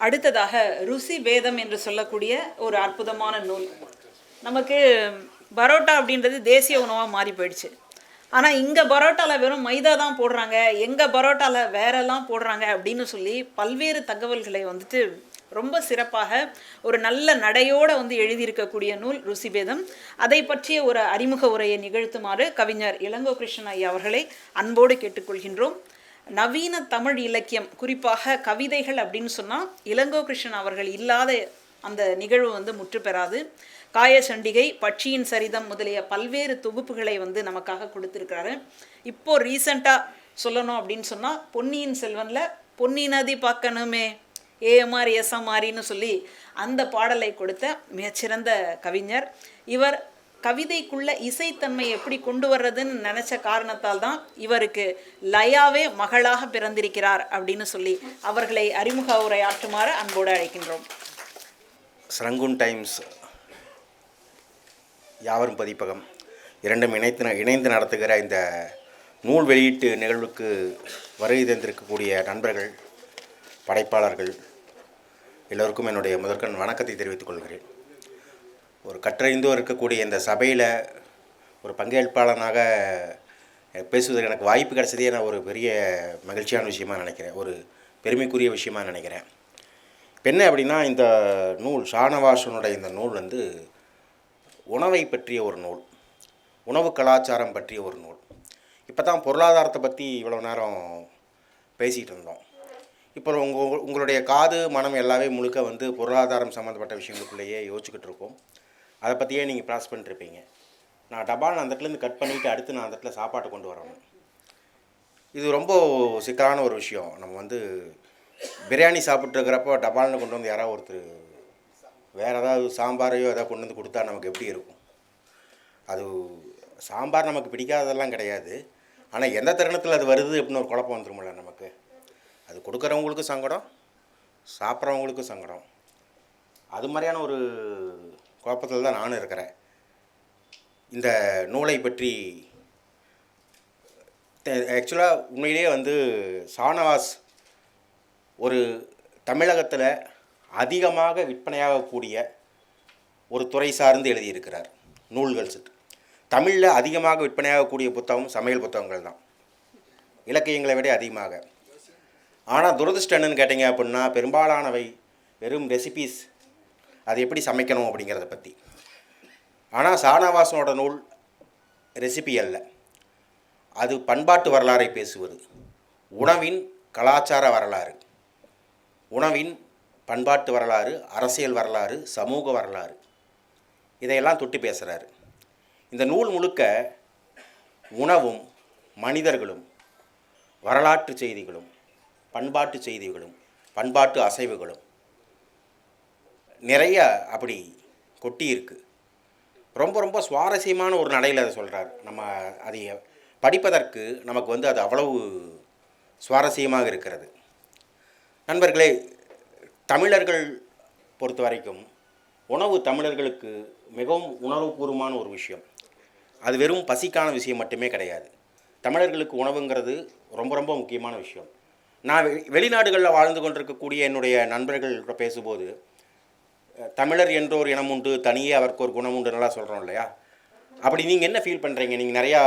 அடுத்ததாக ருசி வேதம் என்று சொல்லக்கூடிய ஒரு அற்புதமான நூல். நமக்கு பரோட்டா அப்படின்றது தேசிய உணவாக மாறி போயிடுச்சு. ஆனால் இங்கே பரோட்டாவில் வெறும் மைதா தான் போடுறாங்க எங்கள் பரோட்டாவில் வேறெல்லாம் போடுறாங்க அப்படின்னு சொல்லி பல்வேறு தகவல்களை வந்துட்டு ரொம்ப சிறப்பாக ஒரு நல்ல நடையோடு வந்து எழுதியிருக்கக்கூடிய நூல் ருசிபேதம் அதை பற்றிய ஒரு அறிமுக உரையை நிகழ்த்துமாறு கவிஞர் இளங்கோ கிருஷ்ணன் ஐயா அவர்களை அன்போடு கேட்டுக்கொள்கின்றோம். நவீன தமிழ் இலக்கியம் குறிப்பாக கவிதைகள் அப்படின்னு சொன்னால் இளங்கோ கிருஷ்ணன் அவர்கள் இல்லாத அந்த நிகழ்வு வந்து முற்று பெறாது. காய சண்டிகை பட்சியின் சரிதம் முதலிய பல்வேறு தொகுப்புகளை வந்து நமக்காக கொடுத்துருக்கிறாரு. இப்போ ரீசண்டாக சொல்லணும் அப்படின்னு சொன்னால் பொன்னியின் செல்வனில் பொன்னி நதி பார்க்கணுமே ஏஎம்ஆர் எஸ்எம்ஆரின்னு சொல்லி அந்த பாடலை கொடுத்த மிகச்சிறந்த கவிஞர். இவர் கவிதைக்குள்ள இசைத்தன்மை எப்படி கொண்டு வர்றதுன்னு நினச்ச காரணத்தால் தான் இவருக்கு லயாவே மகளாக பிறந்திருக்கிறார் அப்படின்னு சொல்லி அவர்களை அறிமுக உரையாற்றுமாறு அன்போடு அழைக்கின்றோம். சரங்குன் டைம்ஸ் யாவரும் பதிப்பகம் இரண்டும் இணைத்து இணைந்து நடத்துகிற இந்த நூல் வெளியீட்டு நிகழ்வுக்கு வருகை தந்திருக்கக்கூடிய நண்பர்கள் படைப்பாளர்கள் எல்லோருக்கும் என்னுடைய முதற்கண் வணக்கத்தை தெரிவித்துக் கொள்கிறேன். ஒரு கற்றறிந்தோ இருக்கக்கூடிய இந்த சபையில் ஒரு பங்கேற்பாளனாக பேசுவதற்கு எனக்கு வாய்ப்பு கிடைச்சதே நான் ஒரு பெரிய மகிழ்ச்சியான விஷயமா நினைக்கிறேன். ஒரு பெருமைக்குரிய விஷயமாக நினைக்கிறேன். இப்போ என்ன அப்படின்னா இந்த நூல் ஷானவாசனுடைய இந்த நூல் வந்து உணவை பற்றிய ஒரு நூல். உணவு கலாச்சாரம் பற்றிய ஒரு நூல். இப்போ தான் பொருளாதாரத்தை பற்றி இவ்வளோ நேரம் பேசிகிட்டு இருந்தோம். இப்போ உங்கள் உங்களுடைய காது மனம் எல்லாமே முழுக்க வந்து பொருளாதாரம் சம்மந்தப்பட்ட விஷயங்களுக்குள்ளேயே யோசிச்சுக்கிட்டு இருக்கோம். அதை பற்றியே நீங்கள் ப்ராஸ் பண்ணிருப்பீங்க. நான் டபால் அந்த இடத்துலேருந்து கட் பண்ணிவிட்டு அடுத்து நான் அந்த இடத்துல சாப்பாட்டை கொண்டு வரணும். இது ரொம்ப சிக்கலான ஒரு விஷயம். நம்ம வந்து பிரியாணி சாப்பிட்ருக்கிறப்போ டபால்னு கொண்டு வந்து யாராவது ஒருத்தர் வேறு ஏதாவது சாம்பாரையோ ஏதாவது கொண்டு வந்து கொடுத்தா நமக்கு எப்படி இருக்கும்? அது சாம்பார் நமக்கு பிடிக்காததெல்லாம் கிடையாது. ஆனால் எந்த தருணத்தில் அது வருது அப்படின்னு ஒரு குழப்பம் வந்துருமில்ல நமக்கு. அது கொடுக்குறவங்களுக்கும் சங்கடம் சாப்பிட்றவங்களுக்கும் சங்கடம். அது மாதிரியான ஒரு குழப்பத்தில் தான் நானும் இருக்கிறேன். இந்த நூலை பற்றி ஆக்சுவலாக உண்மையிலேயே வந்து சானவாஸ் ஒரு தமிழகத்தில் அதிகமாக விற்பனையாகக்கூடிய ஒரு துறை சார்ந்து எழுதியிருக்கிறார் நூல்கள் செட். தமிழில் அதிகமாக விற்பனையாகக்கூடிய புத்தகம் சமையல் புத்தகங்கள் தான். இலக்கியங்களை விட அதிகமாக. ஆனால் துரதிர்ஷ்டம் என்னன்னு கேட்டிங்க அப்படின்னா பெரும்பாலானவை வெறும் ரெசிபீஸ் அது எப்படி சமைக்கணும் அப்படிங்கிறத பற்றி ஆனால் சாணவாசனோட நூல் ரெசிபி அல்ல. அது பண்பாட்டு வரலாறை பேசுவது. உணவின் கலாச்சார வரலாறு. உணவின் பண்பாட்டு வரலாறு அரசியல் வரலாறு சமூக வரலாறு. இதையெல்லாம் தொட்டு பேசுகிறாரு இந்த நூல் முழுக்க உணவும் மனிதர்களும் வரலாற்று செய்திகளும் பண்பாட்டு செய்திகளும் பண்பாட்டு அசைவுகளும் நிறைய அப்படி கொட்டி இருக்குது ரொம்ப ரொம்ப சுவாரஸ்யமான ஒரு நடையில் அதை சொல்கிறார் நம்ம அதை படிப்பதற்கு நமக்கு வந்து அது அவ்வளவு சுவாரஸ்யமாக இருக்கிறது. நண்பர்களே தமிழர்கள் பொறுத்த வரைக்கும் உணவு தமிழர்களுக்கு மிகவும் உணர்வுபூர்வமான ஒரு விஷயம். அது வெறும் பசிக்கான விஷயம் மட்டுமே கிடையாது. தமிழர்களுக்கு உணவுங்கிறது ரொம்ப ரொம்ப முக்கியமான விஷயம். நான் வெளிநாடுகளில் வாழ்ந்து கொண்டிருக்கக்கூடிய என்னுடைய நண்பர்கள்கிட்ட பேசும்போது தமிழர் என்றோர் இனம் உண்டு தனியே அவருக்கு ஒரு குணம் உண்டுன்னெல்லாம் சொல்கிறோம் இல்லையா? அப்படி நீங்கள் என்ன ஃபீல் பண்ணுறீங்க நீங்கள் நிறையா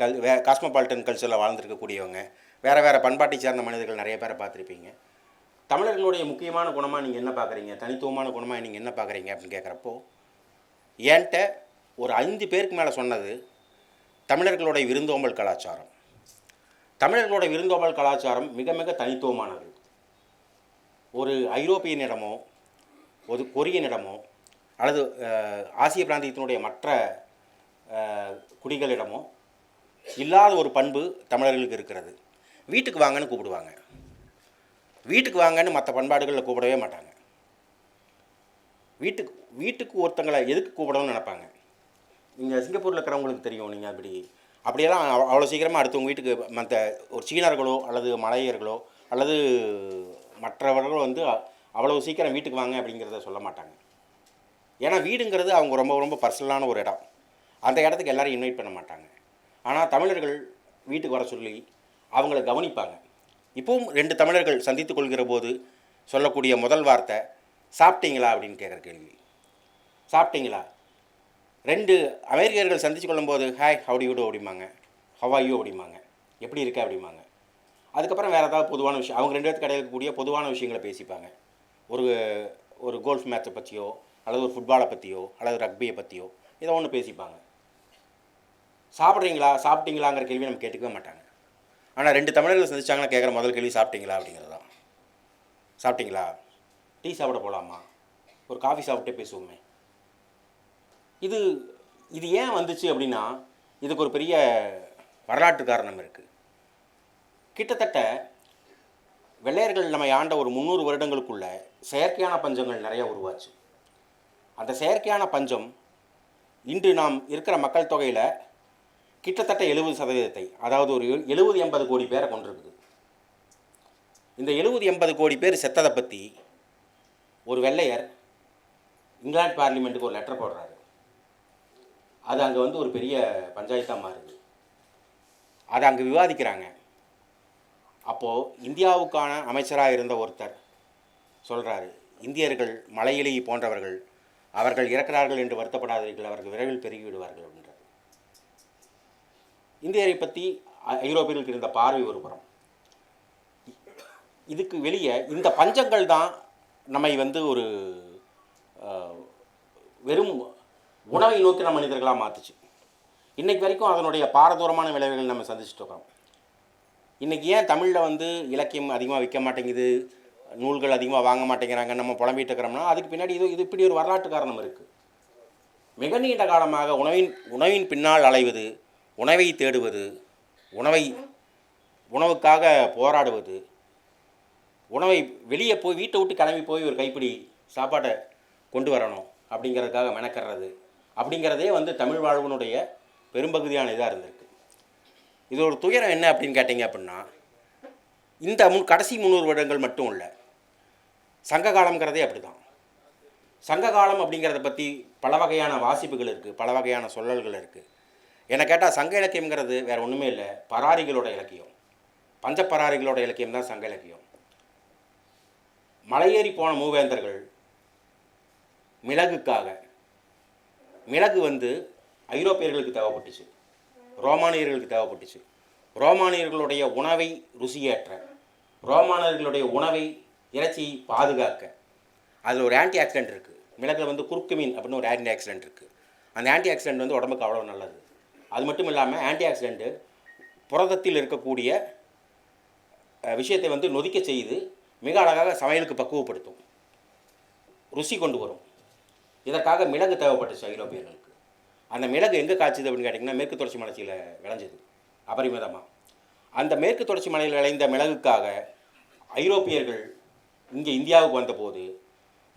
கல் வே காஸ்மோபாலிட்டன் கல்ச்சரில் வாழ்ந்துருக்கக்கூடியவங்க வேறு வேறு பண்பாட்டை சார்ந்த மனிதர்கள் நிறைய பேரை பார்த்துருப்பீங்க. தமிழர்களுடைய முக்கியமான குணமாக நீங்கள் என்ன பார்க்குறீங்க? தனித்துவமான குணமாக நீங்கள் என்ன பார்க்குறீங்க அப்படின்னு கேட்குறப்போ என்கிட்ட ஒரு ஐந்து பேருக்கு மேலே சொன்னது தமிழர்களுடைய விருந்தோம்பல் கலாச்சாரம். தமிழர்களுடைய விருந்தோம்பல் கலாச்சாரம் மிக மிக தனித்துவமானது. ஒரு ஐரோப்பியனிடமோ ஒரு கொரியனிடமோ அல்லது ஆசிய பிராந்தியத்தினுடைய மற்ற குடிகளிடமோ இல்லாத ஒரு பண்பு தமிழர்களுக்கு இருக்கிறது. வீட்டுக்கு வாங்கன்னு கூப்பிடுவாங்க. வீட்டுக்கு வாங்கன்னு மற்ற பண்பாடுகளில் கூப்பிடவே மாட்டாங்க. வீட்டுக்கு வீட்டுக்கு ஒருத்தங்களை எதுக்கு கூப்பிடணும்னு நினைப்பாங்க. நீங்கள் சிங்கப்பூரில் இருக்கிறவங்களுக்கு தெரியும் நீங்கள் அப்படி அப்படியெல்லாம் அவ்வளோ சீக்கிரமாக அடுத்தவங்க வீட்டுக்கு மற்ற ஒரு சீனர்களோ அல்லது மலையர்களோ அல்லது மற்றவர்களோ வந்து அவ்வளோ சீக்கிரம் வீட்டுக்கு வாங்க அப்படிங்கிறத சொல்ல மாட்டாங்க. ஏன்னா வீடுங்கிறது அவங்க ரொம்ப ரொம்ப பர்சனலான ஒரு இடம். அந்த இடத்துக்கு எல்லோரும் இன்வைட் பண்ண மாட்டாங்க. ஆனால் தமிழர்கள் வீட்டுக்கு வர சொல்லி அவங்கள கவனிப்பாங்க. இப்போவும் ரெண்டு தமிழர்கள் சந்தித்து கொள்கிற போது சொல்லக்கூடிய முதல் வார்த்தை சாப்பிட்டீங்களா? அப்படின்னு கேட்குற கேள்வி. சாப்பிட்டீங்களா? ரெண்டு அமெரிக்கர்கள் சந்திச்சு கொள்ளும்போது ஹாய் ஹவுடி யூடோ அப்படிம்பாங்க. ஹவாயோ அப்படிம்பாங்க. எப்படி இருக்க? அப்படிம்பாங்க. அதுக்கப்புறம் வேறு ஏதாவது பொதுவான விஷயம் அவங்க ரெண்டு பேருக்கு இடையில இருக்கக்கூடிய பொதுவான விஷயங்களை பேசிப்பாங்க. ஒரு ஒரு கோல்ஃப் மேட்சை பற்றியோ அல்லது ஒரு ஃபுட்பாலை பற்றியோ அல்லது ரக்பியை பற்றியோ ஏதோ ஒன்று பேசிப்பாங்க. சாப்பிட்றீங்களா? சாப்பிட்டீங்களாங்கிற கேள்வி நம்ம கேட்டுக்கவே மாட்டாங்க. ஆனால் ரெண்டு தமிழர்கள் சந்திச்சாங்கன்னா கேட்குற முதல் கேள்வி சாப்பிட்டீங்களா அப்படிங்கிறது தான். சாப்பிட்டீங்களா? டீ சாப்பிட போகலாமா ஒரு காஃபி சாப்பிட்டே பேசுவோமே. இது இது ஏன் வந்துச்சு அப்படின்னா இதுக்கு ஒரு பெரிய வரலாற்று காரணம் இருக்குது கிட்டத்தட்ட வெள்ளையர்கள் நம்ம ஆண்ட ஒரு முந்நூறு வருடங்களுக்குள்ளே செயற்கையான பஞ்சங்கள் நிறைய உருவாச்சு. அந்த செயற்கையான பஞ்சம் இன்று நாம் இருக்கிற மக்கள் தொகையில் கிட்டத்தட்ட எழுபது சதவீதத்தை அதாவது ஒரு எழுபது எண்பது கோடி பேரை கொண்டிருக்குது. இந்த எழுபது எண்பது கோடி பேர் செத்ததை பற்றி ஒரு வெள்ளையர் இங்கிலாந்து பார்லிமெண்ட்டுக்கு ஒரு லெட்டர் போடுறாரு. அது அங்கே வந்து ஒரு பெரிய பஞ்சாயத்தாக மாறுது அதை அங்கே விவாதிக்கிறாங்க. அப்போது இந்தியாவுக்கான அமைச்சராக இருந்த ஒருத்தர் சொல்கிறாரு இந்தியர்கள் மலையிலி போன்றவர்கள் அவர்கள் இறக்கிறார்கள் என்று வருத்தப்படாதீர்கள் அவர்கள் விரைவில் பெருகி விடுவார்கள் அப்படின்றார். இந்தியரை பற்றி ஐ- ஐரோப்பியர்களுக்கு இருந்த பார்வை ஒரு புறம். இதுக்கு வெளியே இந்த பஞ்சங்கள் தான் நம்மை வந்து ஒரு வெறும் உணவை நோக்கின மனிதர்களாக மாற்றுச்சு இன்றைக்கு வரைக்கும் அதனுடைய பாரதூரமான விளைவுகள் நம்ம சந்திச்சுட்டு இருக்கோம் இன்றைக்கி ஏன் தமிழில் வந்து இலக்கியம் அதிகமாக விற்க மாட்டேங்குது? நூல்கள் அதிகமாக வாங்க மாட்டேங்கிறாங்க நம்ம புலம்பிட்டு இருக்கிறோம்னா அதுக்கு பின்னாடி இது இது இப்படி ஒரு வரலாற்று காரணம் இருக்குது மிக நீண்ட காலமாக உணவின் உணவின் பின்னால் அலைவது உணவை தேடுவது உணவை உணவுக்காக போராடுவது உணவை வெளியே போய் வீட்டை விட்டு கிளம்பி போய் ஒரு கைப்பிடி சாப்பாட்டை கொண்டு வரணும் அப்படிங்கிறதுக்காக மெனக்கிறது அப்படிங்கிறதே வந்து தமிழ் வாழ்வனுடைய பெரும்பகுதியான இதாக இருந்திருக்கு. இது ஒரு துயரம் என்ன அப்படின்னு கேட்டிங்க அப்படின்னா இந்த முன் கடைசி முந்நூறு வருடங்கள் மட்டும் இல்லை சங்க காலம்ங்கிறதே அப்படி தான் சங்க காலம் அப்படிங்கிறத பற்றி பல வகையான வாசிப்புகள் இருக்குது பல வகையான சொல்லல்கள் இருக்குது என்னை கேட்டால் சங்க இலக்கியம்ங்கிறது வேறு ஒன்றுமே இல்லை பராரிகளோட இலக்கியம். பஞ்சப்பராரிகளோட இலக்கியம் தான் சங்க இலக்கியம். மலையேறி போன மூவேந்தர்கள் மிளகுக்காக மிளகு வந்து ஐரோப்பியர்களுக்கு தேவைப்பட்டுச்சு ரோமானியர்களுக்கு தேவைப்பட்டுச்சு. ரோமானியர்களுடைய உணவை ருசியேற்ற ரோமானியர்களுடைய உணவை இறைச்சியை பாதுகாக்க. அதில் ஒரு ஆன்டி ஆக்சிடென்ட் இருக்குது மிளகில் வந்து குறுக்குமீன் அப்படின்னு ஒரு ஆன்டி ஆக்சிடென்ட் இருக்குது அந்த ஆன்டி ஆக்சிடென்ட் வந்து உடம்புக்கு அவ்வளோ நல்லது. அது மட்டும் இல்லாமல் ஆன்டி ஆக்சிடென்ட்டு புரதத்தில் இருக்கக்கூடிய விஷயத்தை வந்து நொதிக்க செய்து மிக அழகாக சமையலுக்கு பக்குவப்படுத்தும். ருசி கொண்டு வரும். இதற்காக மிளகு தேவைப்பட்டுச்சு ஐரோப்பியர்களுக்கு அந்த மிளகு எங்கே காய்ச்சிது அப்படின்னு கேட்டிங்கன்னா மேற்கு தொடர்ச்சி மலைச்சியில் விளைஞ்சது. அபரிமிதமாக அந்த மேற்கு தொடர்ச்சி மலையில் விளைந்த மிளகுக்காக ஐரோப்பியர்கள் இங்கே இந்தியாவுக்கு வந்தபோது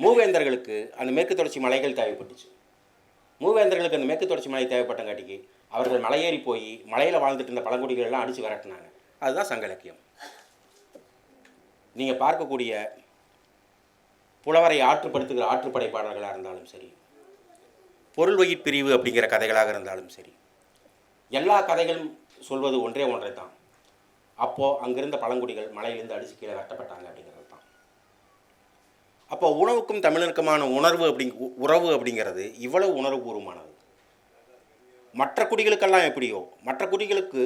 மூவேந்தர்களுக்கு அந்த மேற்கு தொடர்ச்சி மலைகள் தேவைப்பட்டுச்சு. மூவேந்தர்களுக்கு அந்த மேற்கு தொடர்ச்சி மலை தேவைப்பட்டங்காட்டிக்கு அவர்கள் மலையேறி போய் மலையில் வாழ்ந்துட்டு இருந்த பழங்குடிகளெல்லாம் அடித்து விரட்டினாங்க. அதுதான் சங்க இலக்கியம். நீங்கள் பார்க்கக்கூடிய புலவரை ஆற்றுப்படுத்துகிற ஆற்றுப்படைப்பாளர்களாக இருந்தாலும் சரி பொருள் வயிற் பிரிவு அப்படிங்கிற கதைகளாக இருந்தாலும் சரி எல்லா கதைகளும் சொல்வது ஒன்றே ஒன்றை தான் அப்போது அங்கிருந்த பழங்குடிகள் மலையிலிருந்து அடிச்சு கீழே வெட்டப்பட்டாங்க அப்படிங்கிறது. அப்போ உணவுக்கும் தமிழருக்குமான உணர்வு அப்படி உறவு அப்படிங்கிறது இவ்வளவு உணர்வுபூர்வமானது. மற்ற குடிகளுக்கெல்லாம் எப்படியோ மற்ற குடிகளுக்கு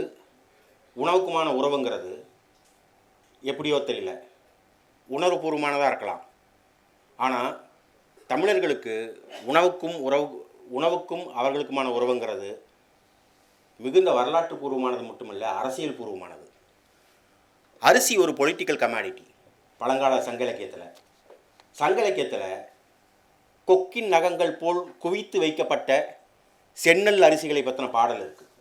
உணவுக்குமான உறவுங்கிறது எப்படியோ தெரியல. உணர்வுபூர்வமானதாக இருக்கலாம். ஆனால் தமிழர்களுக்கு உணவுக்கும் உறவு உணவுக்கும் அவர்களுக்குமான உறவுங்கிறது மிகுந்த வரலாற்று பூர்வமானது மட்டுமல்ல அரசியல் பூர்வமானது அரிசி ஒரு பொலிட்டிக்கல் கமாடிட்டி பழங்கால சங்க இலக்கியத்தில். சங்க இலக்கியத்தில் கொக்கின் நகங்கள் போல் குவித்து வைக்கப்பட்ட சென்னல் அரிசிகளை பற்றின பாடல் இருக்குது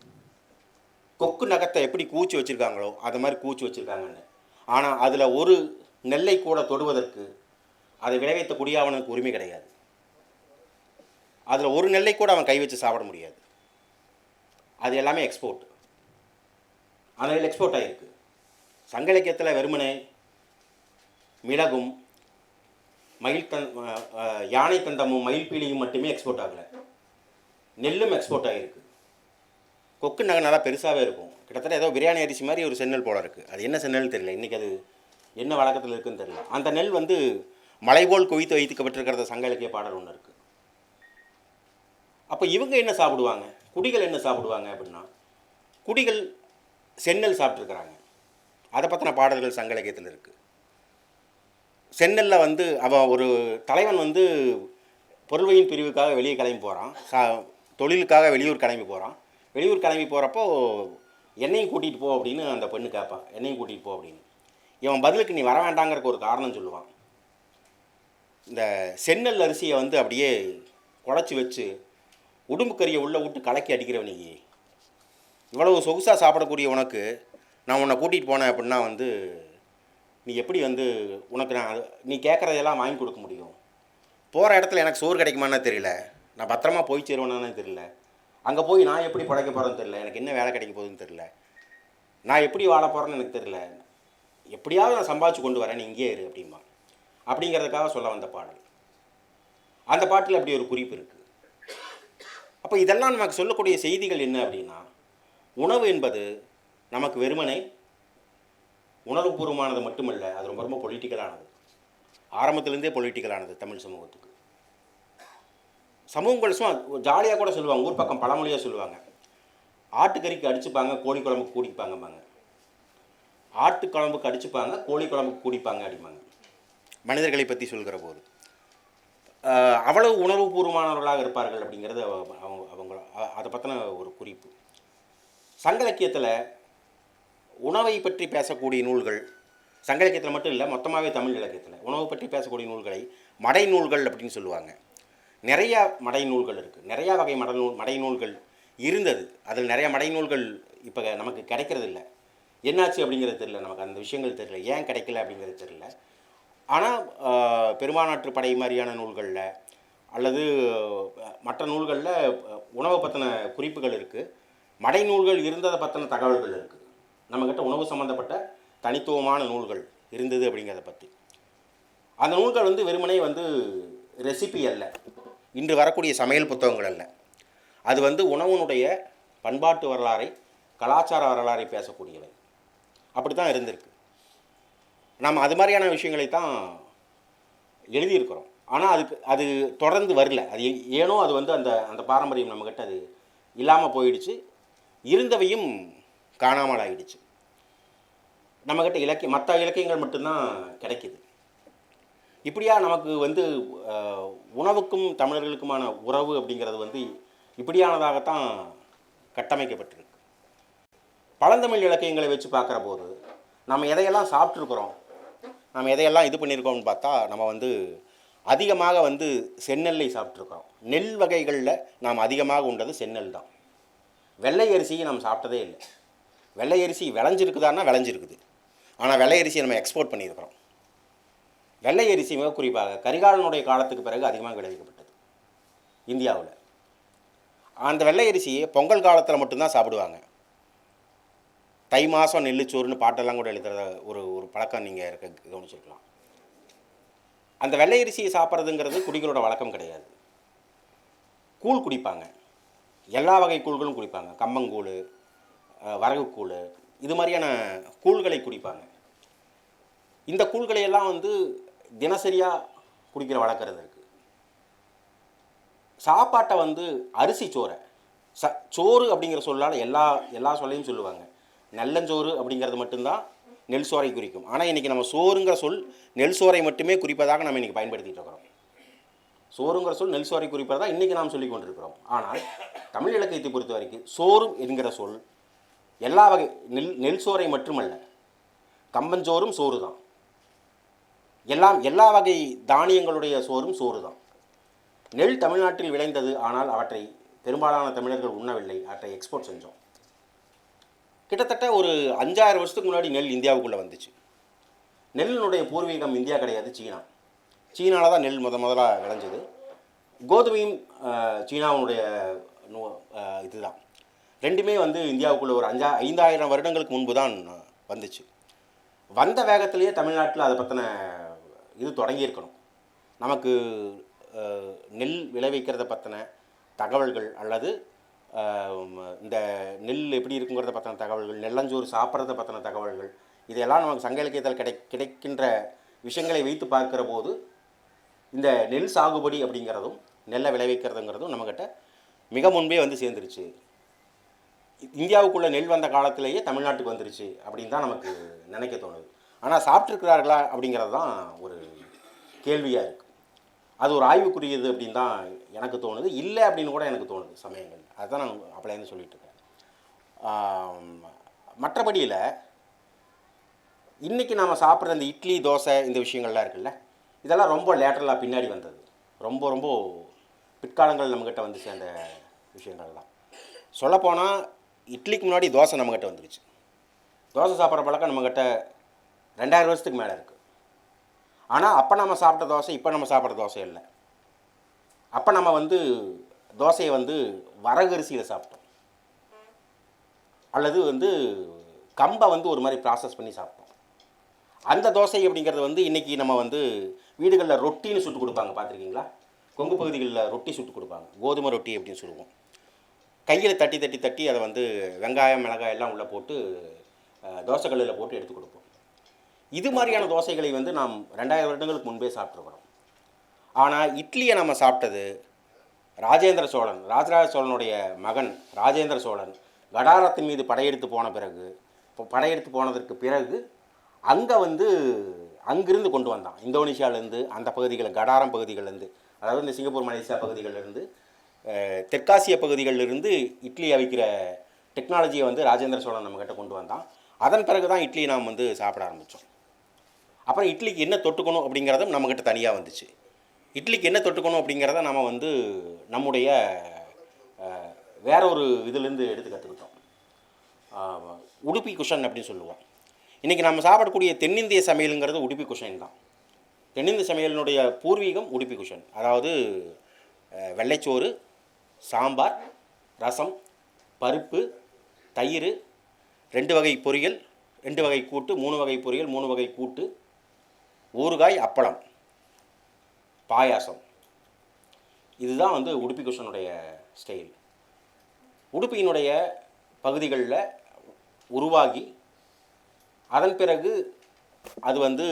கொக்கு நகத்தை எப்படி கூச்சி வச்சுருக்காங்களோ அது மாதிரி கூச்சி வச்சுருக்காங்கன்னு. ஆனால் அதில் ஒரு நெல்லை கூட தொடுவதற்கு அதை விளைவித்த குடியாவனுக்கு உரிமை கிடையாது. அதில் ஒரு நெல்லை கூட அவன் கை வச்சு சாப்பிட முடியாது. அது எல்லாமே எக்ஸ்போர்ட் அதில் எக்ஸ்போர்ட் ஆகிருக்கு சங்க இலக்கியத்தில் வெறுமனே மிளகும் மயில் தன் யானை தந்தமும் மயில் பீலியும் மட்டுமே எக்ஸ்போர்ட் ஆகலை. நெல்லும் எக்ஸ்போர்ட் ஆகிருக்கு கொக்கு நகை நல்லா பெருசாகவே இருக்கும். கிட்டத்தட்ட ஏதோ பிரியாணி அரிசி மாதிரி ஒரு சென்னல் போல இருக்குது அது என்ன சென்னல் தெரியல. இன்றைக்கி அது என்ன வழக்கத்தில் இருக்குன்னு தெரியல. அந்த நெல் வந்து மலை போல் குவித்து வைத்துக்கப்பட்டிருக்கிறத சங்க இலக்கிய பாடல் ஒன்று இருக்குது அப்போ இவங்க என்ன சாப்பிடுவாங்க? குடிகள் என்ன சாப்பிடுவாங்க அப்படின்னா குடிகள் செந்நெல் சாப்பிட்ருக்குறாங்க அதை பற்றின பாடல்கள் சங்க இலக்கியத்தில் இருக்குது சென்னலில் வந்து அவன் ஒரு தலைவன் வந்து பொருள்வையின் பிரிவுக்காக வெளியே கிளம்பி போகிறான் சா தொழிலுக்காக வெளியூர் கிளம்பி போகிறான் வெளியூர் கிளம்பி போகிறப்போ என்னையும் கூட்டிகிட்டு போ அப்படின்னு அந்த பெண்ணு கேட்பான் என்னையும் கூட்டிகிட்டு போ அப்படின்னு. இவன் பதிலுக்கு நீ வர வேண்டாங்கிறக்கு ஒரு காரணம் சொல்லுவான். இந்த சென்னல் அரிசியை வந்து அப்படியே குழச்சி வச்சு உடும்பு கறியை உள்ளே விட்டு கலக்கி அடிக்கிறவன் இவ்வளவு சொகுசாக சாப்பிடக்கூடிய உனக்கு நான் உன்னை கூட்டிகிட்டு போனேன் அப்படின்னா வந்து நீ எப்படி வந்து உனக்கு நான் நீ கேட்குறதையெல்லாம் வாங்கி கொடுக்க முடியும்? போகிற இடத்துல எனக்கு சோறு கிடைக்குமான்னு தெரியல. நான் பத்திரமா போய் சேருவேனானே தெரியல. அங்கே போய் நான் எப்படி படைக்க போகிறேன்னு தெரியல. எனக்கு என்ன வேலை கிடைக்க போகுதுன்னு தெரியல. நான் எப்படி வாழ போகிறேன்னு எனக்கு தெரியல. எப்படியாவது நான் சம்பாதிச்சு கொண்டு வரேன். நீ இங்கேயே இரு அப்படிம்பா. அப்படிங்கிறதுக்காக சொல்ல வந்த பாடல். அந்த பாட்டில் அப்படி ஒரு குறிப்பு இருக்குது அப்போ இதெல்லாம் நமக்கு சொல்லக்கூடிய செய்திகள் என்ன அப்படின்னா உணவு என்பது நமக்கு வெறுமனை உணர்வுபூர்வமானது மட்டுமல்ல அது ரொம்ப ரொம்ப பொலிட்டிக்கலானது ஆரம்பத்திலேருந்தே பொலிட்டிக்கலானது தமிழ் சமூகத்துக்கு. சமூகங்கள் சும்மா ஜாலியாக கூட சொல்லுவாங்க ஊர் பக்கம் பழமொழியாக சொல்லுவாங்க. ஆட்டுக்கறிக்கு அடிச்சுப்பாங்க கோழி குழம்புக்கு கூடிப்பாங்கம்பாங்க. ஆட்டு குழம்புக்கு அடிச்சுப்பாங்க கோழி குழம்புக்கு கூடிப்பாங்க அப்படிம்பாங்க. மனிதர்களை பற்றி சொல்கிற போது. அவ்வளவு உணர்வுபூர்வமானவர்களாக இருப்பார்கள் அப்படிங்கிறது அவங்க அவங்க அதை பற்றின ஒரு குறிப்பு. சங்க இலக்கியத்தில் உணவை பற்றி பேசக்கூடிய நூல்கள் சங்க இலக்கியத்தில் மட்டும் இல்லை மொத்தமாகவே தமிழ் இலக்கியத்தில். உணவு பற்றி பேசக்கூடிய நூல்களை மடை நூல்கள் அப்படின்னு சொல்லுவாங்க. நிறையா மடை நூல்கள் இருக்குது நிறையா வகை மட நூல் மடை நூல்கள் இருந்தது. அதில் நிறையா மடை நூல்கள் இப்போ நமக்கு கிடைக்கிறது இல்லை. என்னாச்சு அப்படிங்கிறது தெரியல. நமக்கு அந்த விஷயங்கள் தெரியல. ஏன் கிடைக்கல அப்படிங்கிறது தெரியல. ஆனால் பெருமாநாட்டு படை மாதிரியான நூல்களில் அல்லது மற்ற நூல்களில் உணவை பற்றின குறிப்புகள் இருக்குது மடை நூல்கள் இருந்ததை பற்றின தகவல்கள் இருக்குது நம்மக்கிட்ட உணவு சம்மந்தப்பட்ட தனித்துவமான நூல்கள் இருந்தது அப்படிங்கிறத பற்றி அந்த நூல்கள் வந்து வெறுமனே வந்து ரெசிபி அல்ல. இன்று வரக்கூடிய சமையல் புத்தகங்கள் அல்ல. அது வந்து உணவுனுடைய பண்பாட்டு வரலாறை கலாச்சார வரலாறை பேசக்கூடியவை. அப்படி தான் இருந்திருக்கு. நாம் அது மாதிரியான விஷயங்களை தான் எழுதியிருக்கிறோம். ஆனால் அதுக்கு அது தொடர்ந்து வரல. அது ஏ- ஏனோ அது வந்து அந்த அந்த பாரம்பரியம் நம்மக்கிட்ட அது இல்லாமல் போயிடுச்சு. இருந்தவையும் காணாமல் ஆயிடுச்சு நம்மக்கிட்ட இலக்கிய மற்ற இலக்கியங்கள் மட்டும்தான் கிடைக்கிது. இப்படியா நமக்கு வந்து உணவுக்கும் தமிழர்களுக்குமான உறவு அப்படிங்கிறது வந்து இப்படியானதாகத்தான் கட்டமைக்கப்பட்டிருக்கு. பழந்தமிழ் இலக்கியங்களை வச்சு பார்க்குற போது நம்ம எதையெல்லாம் சாப்பிட்ருக்குறோம் நம்ம எதையெல்லாம் இது பண்ணியிருக்கோம்னு பார்த்தா நம்ம வந்து அதிகமாக வந்து செந்நெல்லை சாப்பிட்ருக்குறோம் நெல் வகைகளில் நாம் அதிகமாக உண்டது செந்நெல் தான். வெள்ளை அரிசியை நாம் சாப்பிட்டதே இல்லை. வெள்ளை அரிசி விளைஞ்சிருக்குதான்னா விளைஞ்சிருக்குது. ஆனால் வெள்ளை அரிசியை நம்ம எக்ஸ்போர்ட் பண்ணியிருக்கிறோம். வெள்ளை அரிசி மிக குறிப்பாக கரிகாலனுடைய காலத்துக்கு பிறகு அதிகமாக விளைவிக்கப்பட்டது இந்தியாவில். அந்த வெள்ளை அரிசியை பொங்கல் காலத்தில் மட்டும்தான் சாப்பிடுவாங்க. தை மாதம் நெல்லுச்சோறுன்னு பாட்டெல்லாம் கூட எழுதுகிற ஒரு ஒரு பழக்கம் நீங்கள் இருக்க கவனிச்சிருக்கலாம். அந்த வெள்ளை அரிசியை சாப்பிட்றதுங்கிறது குடிகளோட வழக்கம் கிடையாது. கூழ் குடிப்பாங்க. எல்லா வகை கூழ்களும் குடிப்பாங்க. கம்பங்கூழ் வரகு வரகுக்கூழ் இது மாதிரியான கூழ்களை குடிப்பாங்க. இந்த கூழ்களை எல்லாம் வந்து தினசரியாக குடிக்கிற வழக்கிறது இருக்குது சாப்பாட்டை வந்து அரிசி சோறை ச சோறு அப்படிங்கிற சொல்லால் எல்லா எல்லா சொல்லையும் சொல்லுவாங்க. நல்லஞ்சோறு அப்படிங்கிறது மட்டும்தான் நெல் சோறை குறிக்கும். ஆனால் இன்றைக்கி நம்ம சோறுங்கிற சொல் நெல் சோறை மட்டுமே குறிப்பதாக நம்ம இன்றைக்கி பயன்படுத்திகிட்டு இருக்கிறோம். சோறுங்கிற சொல் நெல் சோறை குறிப்பதாக இன்றைக்கி நாம் சொல்லிக் கொண்டிருக்கிறோம். ஆனால் தமிழ் இலக்கியத்தை பொறுத்த வரைக்கும் சோறு என்கிற சொல் எல்லா வகை நெல் நெல் சோறை மட்டுமல்ல கம்பஞ்சோறும் சோறு தான் எல்லாம் எல்லா வகை தானியங்களுடைய சோறும் சோறு தான் நெல் தமிழ்நாட்டில் விளைந்தது ஆனால் அவற்றை பெரும்பாலான தமிழர்கள் உண்ணவில்லை அவற்றை எக்ஸ்போர்ட் செஞ்சோம். கிட்டத்தட்ட ஒரு அஞ்சாயிரம் வருஷத்துக்கு முன்னாடி நெல் இந்தியாவுக்குள்ளே வந்துச்சு. நெல்லினுடைய பூர்வீகம் இந்தியா கிடையாது சீனா. சீனாவில் தான் நெல் முத முதலாக விளைஞ்சது. கோதுமையும் சீனாவுடைய இதுதான். ரெண்டுமே வந்து இந்தியாவுக்குள்ள ஒரு அஞ்சா ஐந்தாயிரம் வருடங்களுக்கு முன்பு தான் வந்துச்சு. வந்த வேகத்திலேயே தமிழ்நாட்டில் அதை பற்றின இது தொடங்கியிருக்கணும். நமக்கு நெல் விளைவிக்கிறத பற்றின தகவல்கள் அல்லது இந்த நெல் எப்படி இருக்குங்கிறத பற்றின தகவல்கள் நெல்லஞ்சோறு சாப்பிட்றத பற்றின தகவல்கள் இதையெல்லாம் நமக்கு சங்க இலக்கியத்தில் கிடை கிடைக்கின்ற விஷயங்களை வைத்து பார்க்கிற போது இந்த நெல் சாகுபடி அப்படிங்கிறதும் நெல்லை விளைவிக்கிறதுங்கிறதும் நம்மக்கிட்ட மிக முன்பே வந்து சேர்ந்துருச்சு. இந்தியாவுக்குள்ள நெல் வந்த காலத்திலேயே தமிழ்நாட்டுக்கு வந்துருச்சு அப்படின்னு தான் நமக்கு நினைக்க தோணுது. ஆனால் சாப்பிட்ருக்கிறார்களா அப்படிங்கிறது தான் ஒரு கேள்வியாக இருக்குது அது ஒரு ஆய்வுக்குரியது அப்படின்னு தான் எனக்கு தோணுது. இல்லை அப்படின்னு கூட எனக்கு தோணுது சமயங்கள். அதுதான் நான் அப்படியே சொல்லிட்டு இருக்கேன். மற்றபடியில் இன்றைக்கி நாம் சாப்பிட்ற இந்த இட்லி தோசை இந்த விஷயங்கள்லாம் இருக்குல்ல இதெல்லாம் ரொம்ப லேட்டரலாக பின்னாடி வந்தது. ரொம்ப ரொம்ப பிற்காலங்கள் நம்மக்கிட்ட வந்து சேர்ந்த விஷயங்கள்லாம் சொல்லப்போனால் இட்லிக்கு முன்னாடி தோசை நம்மக்கிட்ட வந்துருச்சு. தோசை சாப்பிட்ற பழக்கம் நம்மக்கிட்ட ரெண்டாயிரம் வருஷத்துக்கு மேலே இருக்குது ஆனால் அப்போ நம்ம சாப்பிட்ட தோசை இப்போ நம்ம சாப்பிட்ற தோசை இல்லை. அப்போ நம்ம வந்து தோசையை வந்து வரகரிசியில் சாப்பிட்டோம். அல்லது வந்து கம்பை வந்து ஒரு மாதிரி ப்ராசஸ் பண்ணி சாப்பிட்டோம். அந்த தோசை அப்படிங்கிறது வந்து இன்றைக்கி நம்ம வந்து வீடுகளில் ரொட்டின்னு சுட்டு கொடுப்பாங்க. பார்த்துருக்கீங்களா? கொங்கு பகுதிகளில் ரொட்டி சுட்டு கொடுப்பாங்க. கோதுமை ரொட்டி அப்படின்னு சொல்லுவோம். கையில் தட்டி தட்டி தட்டி அதை வந்து வெங்காயம் மிளகாய் எல்லாம் உள்ளே போட்டு தோசைகளில் போட்டு எடுத்து கொடுப்போம். இது மாதிரியான தோசைகளை வந்து நாம் ரெண்டாயிரம் வருடங்களுக்கு முன்பே சாப்பிட்ருக்கிறோம் ஆனால் இட்லியை நம்ம சாப்பிட்டது ராஜேந்திர சோழன் ராஜராஜ சோழனுடைய மகன் ராஜேந்திர சோழன் கடாரத்தின் மீது படையெடுத்து போன பிறகு இப்போ படையெடுத்து போனதற்கு பிறகு அங்கே வந்து அங்கிருந்து கொண்டு வந்தான். இந்தோனேஷியாவிலேருந்து அந்த பகுதிகளில் கடாரம் பகுதிகள்லேருந்து அதாவது இந்த சிங்கப்பூர் மலேசியா பகுதிகளிலேருந்து தெற்காசிய பகுதிகளிலிருந்து இட்லி அவிக்கிற டெக்னாலஜியை வந்து ராஜேந்திர சோழன் நம்மக்கிட்ட கொண்டு வந்தான். அதன் பிறகு தான் இட்லி நாம் வந்து சாப்பிட ஆரம்பித்தோம் அப்புறம் இட்லிக்கு என்ன தொட்டுக்கணும் அப்படிங்கிறதும் நம்மக்கிட்ட தனியாக வந்துச்சு. இட்லிக்கு என்ன தொட்டுக்கணும் அப்படிங்கிறத நம்ம வந்து நம்முடைய வேற ஒரு இதுலேருந்து எடுத்து கற்றுக்கிட்டோம் உடுப்பி குஷன் அப்படின்னு சொல்லுவோம். இன்றைக்கி நம்ம சாப்பிடக்கூடிய தென்னிந்திய சமையலுங்கிறது உடுப்பி குஷன் தான். தென்னிந்திய சமையலினுடைய பூர்வீகம் உடுப்பி குஷன் அதாவது வெள்ளைச்சோறு சாம்பார் ரசம் பருப்பு தயிர் ரெண்டு வகை பொரியல் ரெண்டு வகை கூட்டு மூணு வகை பொரியல் மூணு வகை கூட்டு ஊறுகாய் அப்பளம் பாயாசம். இதுதான் வந்து உடுப்பி குஷனுடைய ஸ்டைல் உடுப்பியினுடைய பகுதிகளில் உருவாகி அதன் பிறகு அது வந்து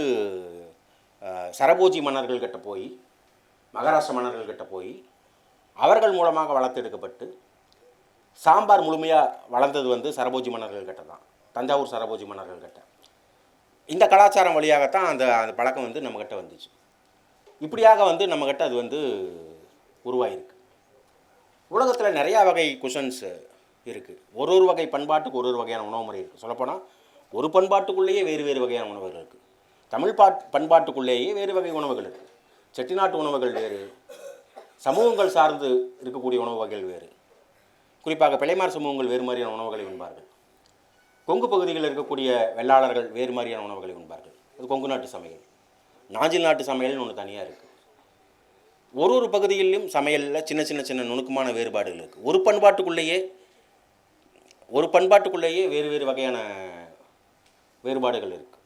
சரபோஜி மன்னர்கள்கிட்ட போய் மகாராஷ்டிர மன்னர்கள்கிட்ட போய் அவர்கள் மூலமாக வளர்த்தெடுக்கப்பட்டு சாம்பார் முழுமையாக வளர்ந்தது வந்து சரபோஜி மன்னர்கள் கிட்ட தான். தஞ்சாவூர் சரபோஜி மன்னர்கள் கிட்ட. இந்த கலாச்சாரம் வழியாகத்தான் அந்த அந்த பழக்கம் வந்து நம்மக்கிட்ட வந்துச்சு. இப்படியாக வந்து நம்மக்கிட்ட அது வந்து உருவாயிருக்கு. உலகத்தில் நிறையா வகை குஷன்ஸ் இருக்குது ஒரு ஒரு வகை பண்பாட்டுக்கு ஒரு ஒரு வகையான உணவு முறை இருக்குது சொல்லப்போனால் ஒரு பண்பாட்டுக்குள்ளேயே வேறு வேறு வகையான உணவுகள் இருக்குது தமிழ் பாட் பண்பாட்டுக்குள்ளேயே வேறு வகை உணவுகள் இருக்குது செட்டிநாட்டு உணவுகள் வேறு சமூகங்கள் சார்ந்து இருக்கக்கூடிய உணவு வகைகள் வேறு. குறிப்பாக பிள்ளைமார் சமூகங்கள் வேறு மாதிரியான உணவுகளை உண்பார்கள். கொங்கு பகுதிகளில் இருக்கக்கூடிய வெள்ளாளர்கள் வேறு மாதிரியான உணவுகளை உண்பார்கள். அது கொங்கு நாட்டு சமையல். நாஞ்சில் நாட்டு சமையல்னு ஒன்று தனியாக இருக்குது ஒரு ஒரு பகுதிகளிலும் சமையலில் சின்ன சின்ன சின்ன நுணுக்கமான வேறுபாடுகள் இருக்குது ஒரு பண்பாட்டுக்குள்ளேயே ஒரு பண்பாட்டுக்குள்ளேயே வேறு வேறு வகையான வேறுபாடுகள் இருக்குது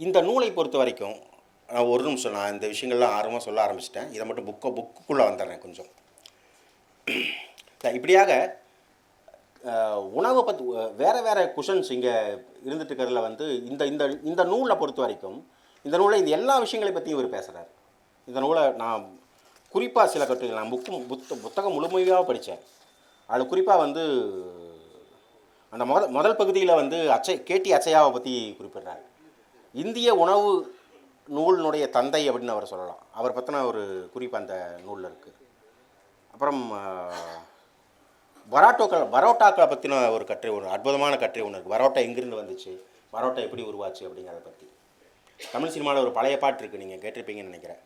இந்த நூலை பொறுத்த வரைக்கும் நான் ஒரு நிமிஷம். நான் இந்த விஷயங்கள்லாம் ஆர்வமாக சொல்ல ஆரம்பிச்சிட்டேன். இதை மட்டும் புக்கை புக்குக்குள்ளே வந்துடுறேன் கொஞ்சம். இப்படியாக உணவை பற்றி வேறு வேறு குஷன்ஸ் இங்கே இருந்துட்டு இருக்கிறதுல வந்து இந்த இந்த இந்த நூலை பொறுத்த வரைக்கும் இந்த நூலை இந்த எல்லா விஷயங்களை பற்றியும் இவர் பேசுகிறார் இந்த நூலை நான் குறிப்பாக சில கட்டுரைகள் நான் புக்கு புத்த புத்தகம் முழுமையாக படித்தேன். அதில் குறிப்பாக வந்து அந்த முதல் முதல் பகுதியில் வந்து அச்சை கேட்டி அச்சையாவை பற்றி குறிப்பிடுறார். இந்திய உணவு நூலினுடைய தந்தை அப்படின்னு அவர் சொல்லலாம். அவர் பற்றின ஒரு குறிப்பு அந்த நூலில் இருக்குது அப்புறம் பரோட்டோக்கள் பரோட்டாக்களை பற்றின ஒரு கட்டுரை ஒன்று அற்புதமான கட்டுரை ஒன்று இருக்குது பரோட்டா எங்கிருந்து வந்துச்சு? பரோட்டா எப்படி உருவாச்சு அப்படிங்கிறத பற்றி தமிழ் சினிமாவில் ஒரு பழைய பாட்டு இருக்குது நீங்கள் கேட்டிருப்பீங்கன்னு நினைக்கிறேன்.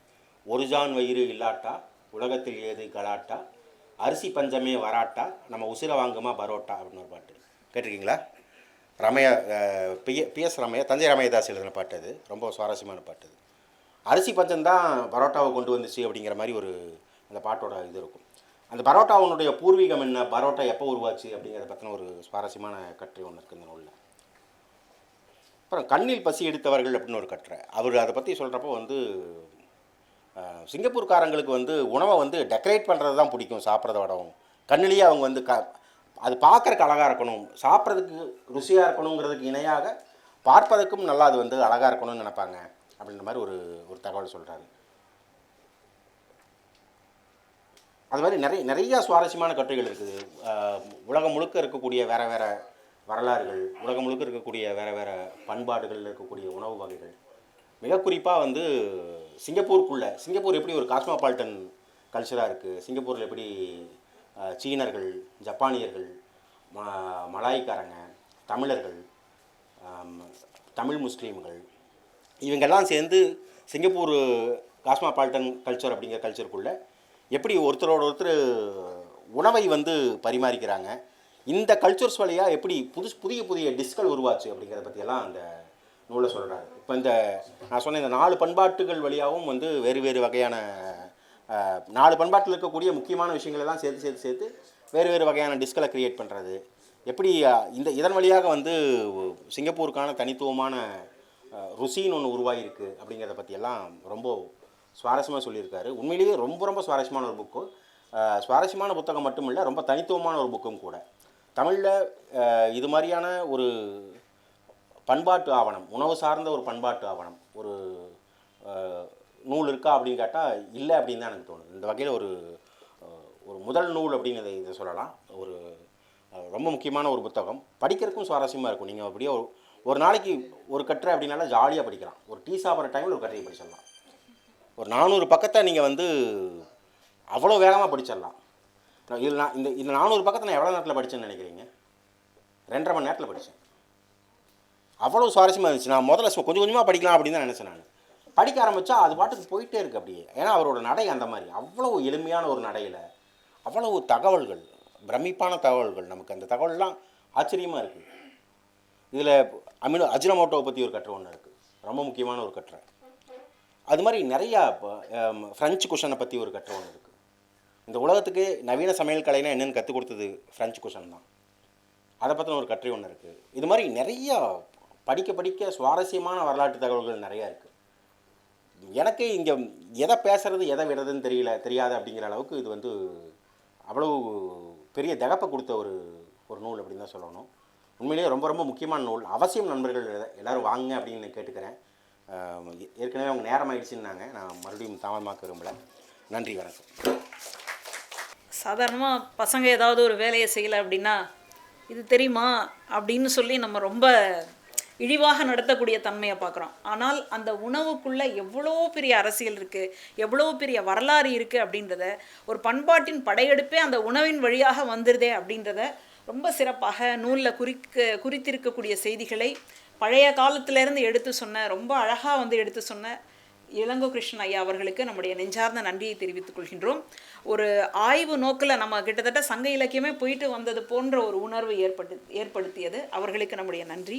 ஒரு ஜான் வயிறு இல்லாட்டா உலகத்தில் ஏது கலாட்டா அரிசி பஞ்சமே வராட்டா நம்ம உசிரை வாங்குமா பரோட்டா அப்படின்னு ஒரு பாட்டு கேட்டிருக்கீங்களா? ரமையா அஹ், பி பிஎஸ் ரமையா தஞ்சை ரமயதாஸ் எழுதின பாட்டு அது. ரொம்ப சுவாரஸ்யமான பாட்டு அது. அரிசி பஞ்சம் தான் பரோட்டாவை கொண்டு வந்துச்சு அப்படிங்கிற மாதிரி ஒரு அந்த பாட்டோட இது இருக்கும். அந்த பரோட்டாவுனுடைய பூர்வீகம் என்ன? பரோட்டா எப்போ உருவாச்சு அப்படிங்கிறத பற்றின ஒரு சுவாரஸ்யமான கட்டுரை ஒன்று இருக்குது இந்த நூலில். அப்புறம் கண்ணில் பசி எடுத்தவர்கள் அப்படின்னு ஒரு கட்டுரை. அவர் அதை பற்றி சொல்கிறப்போ வந்து சிங்கப்பூர்காரங்களுக்கு வந்து உணவை வந்து டெக்கரேட் பண்ணுறது தான் பிடிக்கும் சாப்பிட்றத விடவும். கண்ணிலேயே அவங்க வந்து க அது பார்க்குறக்கு அழகாக இருக்கணும். சாப்பிட்றதுக்கு ருசியாக இருக்கணுங்கிறதுக்கு இணையாக பார்ப்பதற்கும் நல்லா அது வந்து அழகாக இருக்கணும்னு நினைப்பாங்க அப்படின்ற மாதிரி ஒரு ஒரு தகவல் சொல்கிறாரு அது மாதிரி நிறைய நிறைய சுவாரஸ்யமான கட்டுரைகள் இருக்குது. உலகம் முழுக்க இருக்கக்கூடிய வேற வேறு வரலாறுகள் உலகம் முழுக்க இருக்கக்கூடிய வேறு வேறு பண்பாடுகளில் இருக்கக்கூடிய உணவு வகைகள். மிக குறிப்பாக வந்து சிங்கப்பூருக்குள்ளே சிங்கப்பூர் எப்படி ஒரு காஸ்மோபாலிட்டன் கல்ச்சராக இருக்குது சிங்கப்பூரில் எப்படி சீனர்கள் ஜப்பானியர்கள் ம மலாய்க்காரங்க தமிழர்கள் தமிழ் முஸ்லீம்கள் இவங்கெல்லாம் சேர்ந்து சிங்கப்பூர் காஸ்மாபாலிட்டன் கல்ச்சர் அப்படிங்கிற கல்ச்சருக்குள்ளே எப்படி ஒருத்தரோட ஒருத்தர் உணவை வந்து பரிமாறிக்கிறாங்க இந்த கல்ச்சர்ஸ் வழியாக எப்படி புதுசு புதிய புதிய டிஷ்கள் உருவாச்சு அப்படிங்கிறத பற்றியெல்லாம் அந்த நூலை சொல்கிறாரு இப்போ இந்த நான் சொன்ன இந்த நாலு பண்பாட்டுகள் வழியாகவும் வந்து வேறு வேறு வகையான நாலு பண்பாட்டில் இருக்கக்கூடிய முக்கியமான விஷயங்களை எல்லாம் சேர்த்து சேர்த்து சேர்த்து வேறு வேறு வகையான டிஸ்களை க்ரியேட் பண்ணுறது எப்படி இந்த இதன் வழியாக வந்து சிங்கப்பூருக்கான தனித்துவமான ருசின்னு ஒன்று உருவாகிருக்கு அப்படிங்கிறத பற்றியெல்லாம் ரொம்ப சுவாரஸ்யமாக சொல்லியிருக்காரு. உண்மையிலேயே ரொம்ப ரொம்ப சுவாரஸ்யமான ஒரு புக்கு சுவாரஸ்யமான புத்தகம் மட்டும் இல்லை ரொம்ப தனித்துவமான ஒரு புக்கும் கூட. தமிழில் இது மாதிரியான ஒரு பண்பாட்டு ஆவணம் உணவு சார்ந்த ஒரு பண்பாட்டு ஆவணம் ஒரு நூல் இருக்கா அப்படின்னு கேட்டால் இல்லை அப்படின்னு தான் எனக்கு தோணுது. இந்த வகையில் ஒரு ஒரு முதல் நூல் அப்படின்னு இதை இதை சொல்லலாம். ஒரு ரொம்ப முக்கியமான ஒரு புத்தகம். படிக்கிறதுக்கும் சுவாரஸ்யமாக இருக்கும். நீங்கள் அப்படியே ஒரு ஒரு நாளைக்கு ஒரு கட்டுரை அப்படின்னால ஜாலியாக படிக்கலாம். ஒரு டீ சாப்பிட்ற டைமில் ஒரு கட்டுரையை படிச்சிடலாம். ஒரு நானூறு பக்கத்தை நீங்கள் வந்து அவ்வளோ வேகமாக படிச்சிடலாம். நான் இதில் நான் இந்த இந்த நானூறு பக்கத்தை நான் எவ்வளோ நேரத்தில் படித்தேன்னு நினைக்கிறீங்க? ரெண்டரை மணி நேரத்தில் படித்தேன் அவ்வளோ சுவாரஸ்யமாக இருந்துச்சு. நான் முதல்ல கொஞ்சம் கொஞ்சமாக படிக்கலாம் அப்படின்னு தான் நினச்சேன் நான். படிக்க ஆரம்பித்தா அது பாட்டுக்கு போயிட்டே இருக்கு அப்படியே. ஏன்னா அவரோட நடை அந்த மாதிரி. அவ்வளோ எளிமையான ஒரு நடையில் அவ்வளவு தகவல்கள் பிரமிப்பான தகவல்கள் நமக்கு. அந்த தகவல்லாம் ஆச்சரியமாக இருக்குது இதில் அமினோ அஜினமோட்டோவை பற்றி ஒரு கட்டுரை ஒன்று இருக்குது ரொம்ப முக்கியமான ஒரு கட்டுரை. அது மாதிரி நிறையா இப்போ, ஃப்ரெஞ்சு குஷனை பற்றி ஒரு கட்டுரை ஒன்று இருக்குது இந்த உலகத்துக்கு நவீன சமையல் கலைனா என்னென்னு கற்றுக் கொடுத்தது ஃப்ரெஞ்சு குஷன் தான். அதை பற்றின ஒரு கட்டுரை ஒன்று இருக்குது இது மாதிரி நிறையா படிக்க படிக்க சுவாரஸ்யமான வரலாற்று தகவல்கள் நிறையா இருக்குது எனக்கு இங்கே எதை பேசுறது எதை விடுறதுன்னு தெரியல தெரியாது அப்படிங்கிற அளவுக்கு இது வந்து அவ்வளவு பெரிய தகப்பை கொடுத்த ஒரு ஒரு நூல் அப்படின்னு தான் சொல்லணும். உண்மையிலேயே ரொம்ப ரொம்ப முக்கியமான நூல். அவசியம் நண்பர்கள் எல்லோரும் வாங்க அப்படின்னு கேட்டுக்கிறேன். ஏற்கனவே அவங்க நேரம் ஆயிடுச்சுன்னாங்க. நான் மறுபடியும் தாமதமாக்க விரும்பல. நன்றி வணக்கம். சாதாரணமாக பசங்க ஏதாவது ஒரு வேலையை செய்யலை அப்படின்னா இது தெரியுமா அப்படின்னு சொல்லி நம்ம ரொம்ப இழிவாக நடத்தக்கூடிய தன்மையை பார்க்குறோம். ஆனால் அந்த உணவுக்குள்ளே எவ்வளோ பெரிய அரசியல் இருக்குது எவ்வளோ பெரிய வரலாறு இருக்குது அப்படின்றத ஒரு பண்பாட்டின் படையெடுப்பே அந்த உணவின் வழியாக வந்துடுதே அப்படின்றத ரொம்ப சிறப்பாக நூலில் குறிக்க குறித்திருக்கக்கூடிய செய்திகளை பழைய காலத்திலேருந்து எடுத்து சொன்ன ரொம்ப அழகாக வந்து எடுத்து சொன்ன இளங்கோ கிருஷ்ணன் ஐயா அவர்களுக்கு நம்முடைய நெஞ்சார்ந்த நன்றியை தெரிவித்துக் கொள்கின்றோம். ஒரு ஆய்வு நோக்கில் நம்ம கிட்டத்தட்ட சங்க இலக்கியமே போயிட்டு வந்தது போன்ற ஒரு உணர்வு ஏற்பட்டு ஏற்படுத்தியது. அவர்களுக்கு நம்முடைய நன்றி.